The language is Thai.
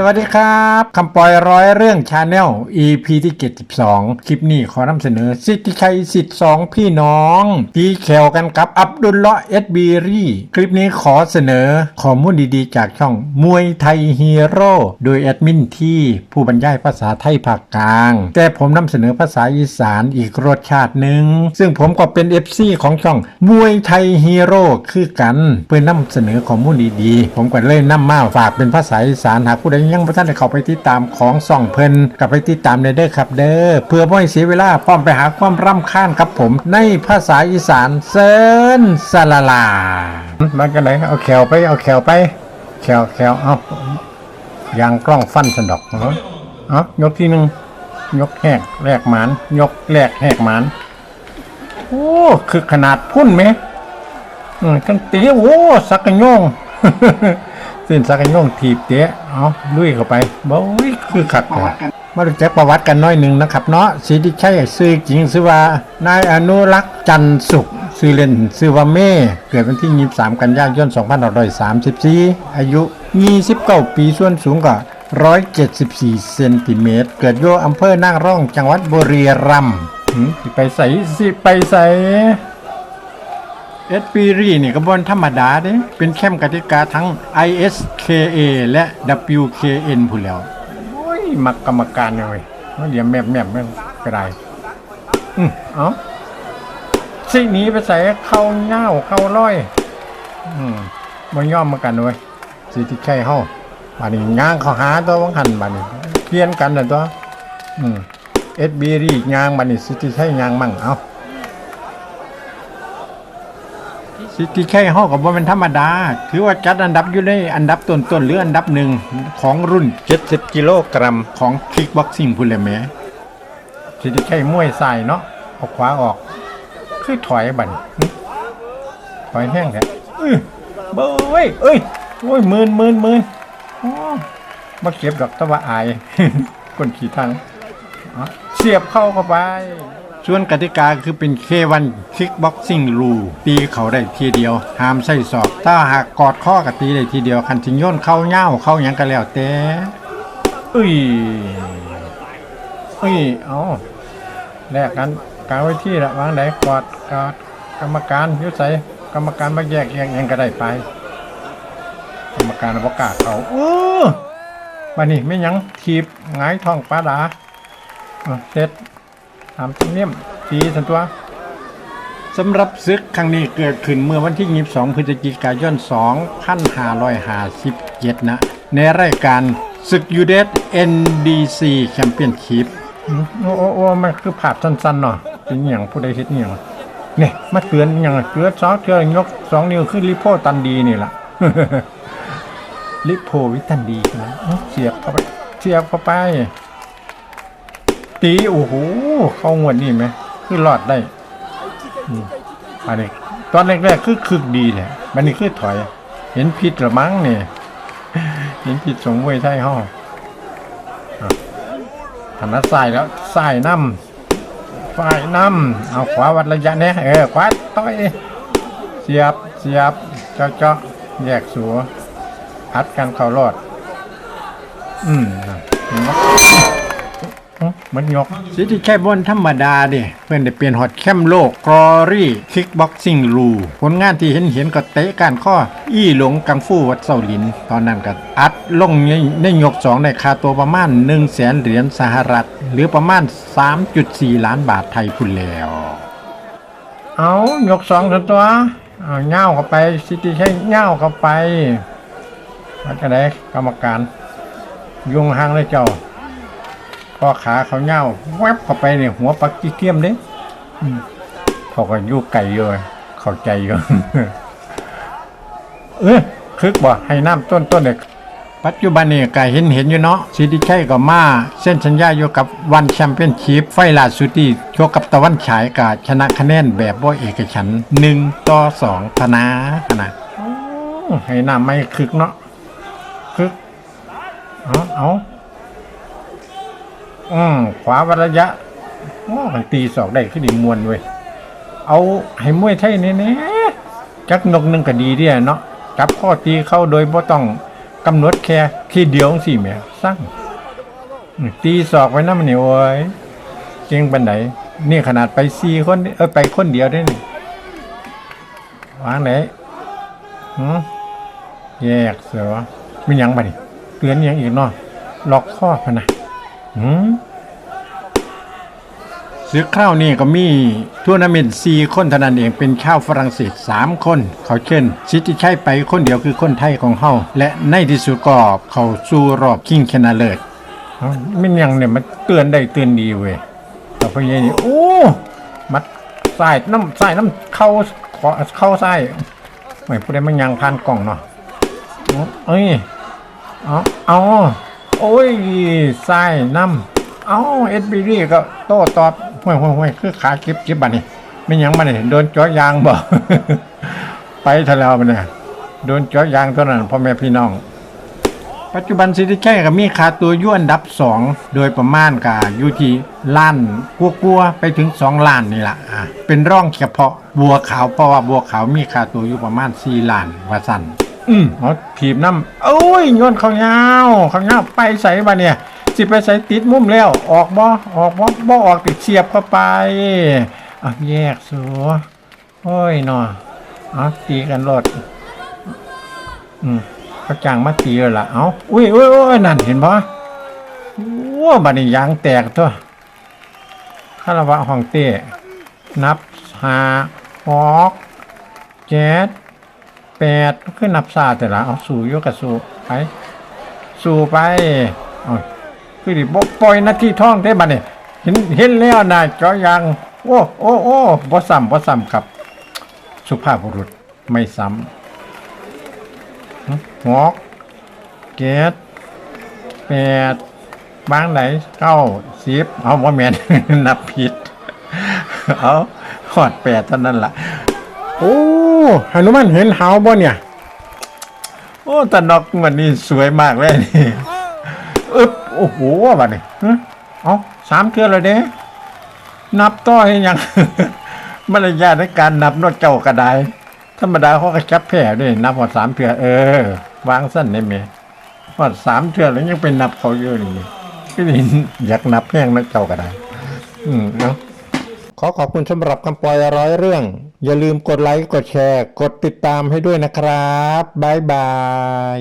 สวัสดีครับคำปล่อยร้อยเรื่องชาแนล EP ที่ 72 คลิปนี้ขอนำเสนอ สิทธิชัยสิทธิสองพี่น้องตีแขวกันกับอับดุลเลาะเอ็ดบีรีคลิปนี้ขอเสนอข้อมูลดีๆ จากช่องมวยไทยฮีโร่โดยแอดมินที่ผู้บรรยายภาษาไทยภาคกลาง แต่ผมนำเสนอภาษาอีสานอีกรสชาติหนึ่งซึ่งผมก็เป็น FC ของช่องมวยไทยฮีโร่คือกันเพื่อนำเสนอข้อมูลดีๆ ผมก็เลยนำมาฝากเป็นภาษาอีสานหากผู้ใดยังไม่ทันได้เข้าไปติดตามของส่องเพิ่นกับไปติดตามในเด้อครับ เด้อเพื่อบ่ให้เสียเวลาป้อมไปหาความร่ำคาญครับผม ในภาษาอีสานเซินสลาลามากันไหนเอาแขวไปเอาแขวไปแขวแขวเอายางกล้องฟันสนดอกเนาะเอายกที่หนึ่งยกแหกแรกหมานยกแรกแหกหมานโอ้คือขนาดพุ่นไหมอืมกันตีโอ้สักกะโยง เส้นสักกะโยงถีบเตะเอาลุยเข้าไปบ่อยคือขัดกว่ามาดูแจ็คประวัติกันน้อยหนึ่งนะครับเนาะสิทธิชัยซื้อจริงซื้อว่านายอนุรักษ์จันสุขซื้อเล่นซื้อว่าเม่ เกิดวันที่ 23 กันยายน 2534 อายุ 29 ปีส่วนสูงก็174 เซนติเมตร เกิดโยอำเภอนั่งร่องจังหวัดบุรีรัมย์ไปใส่สิไปใส่ เอสปีรีนี่ก็บนธรรมดาเด้เป็นแคมกติกาทั้ง ISKA และ WKN ผู้แล้ว โอ้ย มักกรรมการเนี่ยเดี๋ยวแมบแมบไม่ก็ได้อืมเอ้าสิหนีไปใส่เข้าเง่าเข้าร้อย อืมมันย่อมมากันเว้ยสิที่แค่เฮาบานี้ย่างเขาหาตัววังหันบานี้เปลี่ยนกันนะตัวอืมเอสบีรีย่างบานี้สิที่ใช่ย่างมั่งเอ้า สิทธิชัยห้อกับว่าเป็นธรรมดา ถือว่าจัดอันดับอยู่ในอันดับต้นๆหรืออันดับหนึ่งของรุ่น 70 กิโลกรัมของคิกบ็อกซิ่งพุ่นเลยแหม่สิทธิชัยมวยใส่เนาะเอาขวาออก คือถอยบันหึถอยแห้งแท้อื้อเบ้ยเอ้ยโอ้ยหมื่นหมื่นหมื่นโอ้มาเก็บดอกตะวะอายคนขี่ทังอะเสียบเข้าเข้าไป ส่วนกติกาคือเป็นเควันคิกบ็อกซิ่งรูตีเขาได้ทีเดียวห้ามใส่ศอก ถ้าหากกอดข้อกับตีได้ทีเดียวคันทิงย่นเข้าเง่าเข้ายังก็แล้วแต่อุ้ยอุ้ยเอาแลกกันกางไว้ที่ละวางไหนกอดกอดกรรมการยุใส่กรรมการมาแยกแยกยังก็ได้ไป กรรมการบอกกล้าเขาเออมานี่ไม่ยังทีบงายทองปลาดาเสร็จ ตามธรรมเนียมสีสันตัวสำหรับซึกครั้งนี้เกิดขึ้นเมื่อวันที่ 22 พฤศจิกายน 2557 นะ ในรายการศึกยูเดส NDC แชมเปี้ยนชิพโอ้โอ้โอ้มันคือภาพสั้นๆเนาะเป็นอย่างผู้ใดเฮ็ดอหย่างเนี่ยมาเตือนอหย่างเตือนสองเตือนยกสองนิ้วขึ้นริโพตันดีนี่ล่ะลิโพวิตันดีนะเอาเสียบเข้าไปเสียบเข้าไป ตีโอ้โหเข้างวดนี่ไหมคือรอดได้อันนี้ตอนแรกๆคือคึกดีแหละมันนี่คือถอย เห็นผิดหรือมั้งเนี่ยเห็นผิดสงเวยใช่ห้องทำนัดใส่แล้วใส่น้ำฝ่ายน้ำเอาขวาวัดระยะเนี่ยเออขวาต่อยเสียบเสียบเจาะเจาะแยกสัวพัดกันเข้ารอด อืมเห็นไหม มันยกสิที่แค่บนธรรมดาเด้เพื่อนได้เปลี่ยนฮอตแคมโลกกรอรี่คิกบ็อกซิ่งรูผลงานที่เห็นเห็นก็เตะการข้อ อี้หลงกังฟูวัดเซาหลิน ตอนนั้นก็อัดลงในในยกสองในค่าตัวประมาณ1 0 0 0 0แสนเหรียญสหรัฐ หรือประมาณ 3.4 ล้านบาทไทยพุ่นแล้ว เอายกสองตัวเอาเง่าเข้าไปสิที่ใช้เง่าเข้าไปวัดกันได้กรรมการยุงหางเลยเจ้า พอขาเขาเน่าแวบเข้าไปเนี่ยหัวปักกี้เทียมเด้อืมเขาก็อยู่ไก่อยู่เข้าใจอยู่เออคึกบ่ให้น้ำต้นต้นเด็กปัจจุบันนี่ก็เห็นเห็นอยู่เนาะสิริชัยก็มาเส้นสัญญาอยู่กับวันแชมเปี้ยนชิพไฟล่าสุดที่โชกกับตะวันฉายกาชนะคะแนนแบบบ่เอกฉันท์หนึ่งต่อสองธนาขนาดให้น้ำไม่คึกเนาะคึก เอาเอา อืมขวาวัดระยะโอ้มันตีศอกได้ขึ้นอีมวนเว้ยเอาให้มวยไทยเนี่ยๆจักนกหนึงก็ดีเดียเนาะจับข้อตีเข้าโดยบ่ต้องกำหนดแค่ที่เดียวสิแม่สั่งตีศอกไว้นำนี่โอ้ยเก่งปานไหนนี่ขนาดไปสี่คนเออไปคนเดียวได้นี่วางไหนหืมแยกเสือมียังบ่นี่เตือนยังอีกเนาะล็อกข้อพนะ หืมซื้อข้าวนี่ก็มีทัวร์นาเมนต์4คนเท่านั้นเองเป็นข้าวฝรั่งเศส 3 คน เขาเชิญซิติชัยไปคนเดียวคือคนไทยของเฮาและในที่สุดก็เขาสู่รอบคิงชนะเลิศมันยังเนี่ยมันเตือนได้เตือนดีเว้ยแต่พอเย็นนี่โอ้มัดใส่น้ำใส่น้ำเข้าขอเข้าใส่ไม่พูดได้มันยังผ่านกล่องเนาะเอาเอ้ยเอาเอา โอ้ยใส่น้ำเอาเอ็ดบีดีก็โต้ตอบห่วยห่วยห่วยคือขาเก็บเก็บบัดนี่ไม่ยังมันนี่โดนจ่อยางบ่ไปทะเลามันเนี่ยโดนจ่อยางเท่านั้นพ่อแม่พี่น้อง ปัจจุบันซิติแค่ก็มีค่าตัวยุ่อันดับสองโดยประมาณกาอยู่ที่ล้านกลัวๆไปถึงสองล้านนี่ละอะเป็นร่องเฉพาะบัวขาวเพราะว่าบัวขาวมีค่าตัวอยู่ประมาณสี่ล้านว่าสั่น อืมเอาถีบน้ำโอ้ยโยนเขาเงาเขาเงาไปใส่บาเนี่ย สิไปใส่ติดมุมแล้ว ออกบ่ออกบ่บ่ออกติดเสียบเข้าไปเอาแยกสัวโอ้ยหนอเอาตีกันรถอืมเขาจ้างมาตีแล้วล่ะ เอาอุ้ยอุ้ยอุ้ยนั่นเห็นบ่ว้าบัดนี้ยางแตกตัวคาราวะห้องเต้นับหาหกเจ็ด แปดขึ้นนับซาแต่ละเอาสู่ยกกับสู่ไป สู่ไปเอาคือดิบปล่อยนาทีท่องได้บัดนี่เห็นเห็นแล้วนะจอยัง โอ้โอ้โอ้บ่ซ้ำบ่ซ้ำครับ สุภาพบุรุษไม่ซ้ำหึหกเจ็ดแปดบางไหนเก้าสิบเอาว่าแมนนับผิด เอาหอดแปดเท่านั้นล่ะ โอ้ หนุมานเห็นหาวบ่เนี่ย โอ้ตะนอกมันนี่สวยมากเลยนี่อึบโอ้โหบัดนี้ฮะเอาสามเทื่อเลยเด้นับต่อให้ยังมารยาทในการนับนอกเจ้ากระไดธรรมดาเขาก็จับแผ่ด้วยนับหมดสามเทื่อเออ วางสั้นได้ไหมหมดสามเทื่อแล้วยังเป็นนับเขาเยอะนี่ก็นี่อยากนับแห้งนอกเจ้ากระไดอืมเนาะขอขอบคุณสำหรับคำปล่อยร้อยเรื่อง อย่าลืมกดไลค์ กดแชร์ กดติดตามให้ด้วยนะครับ บ๊ายบาย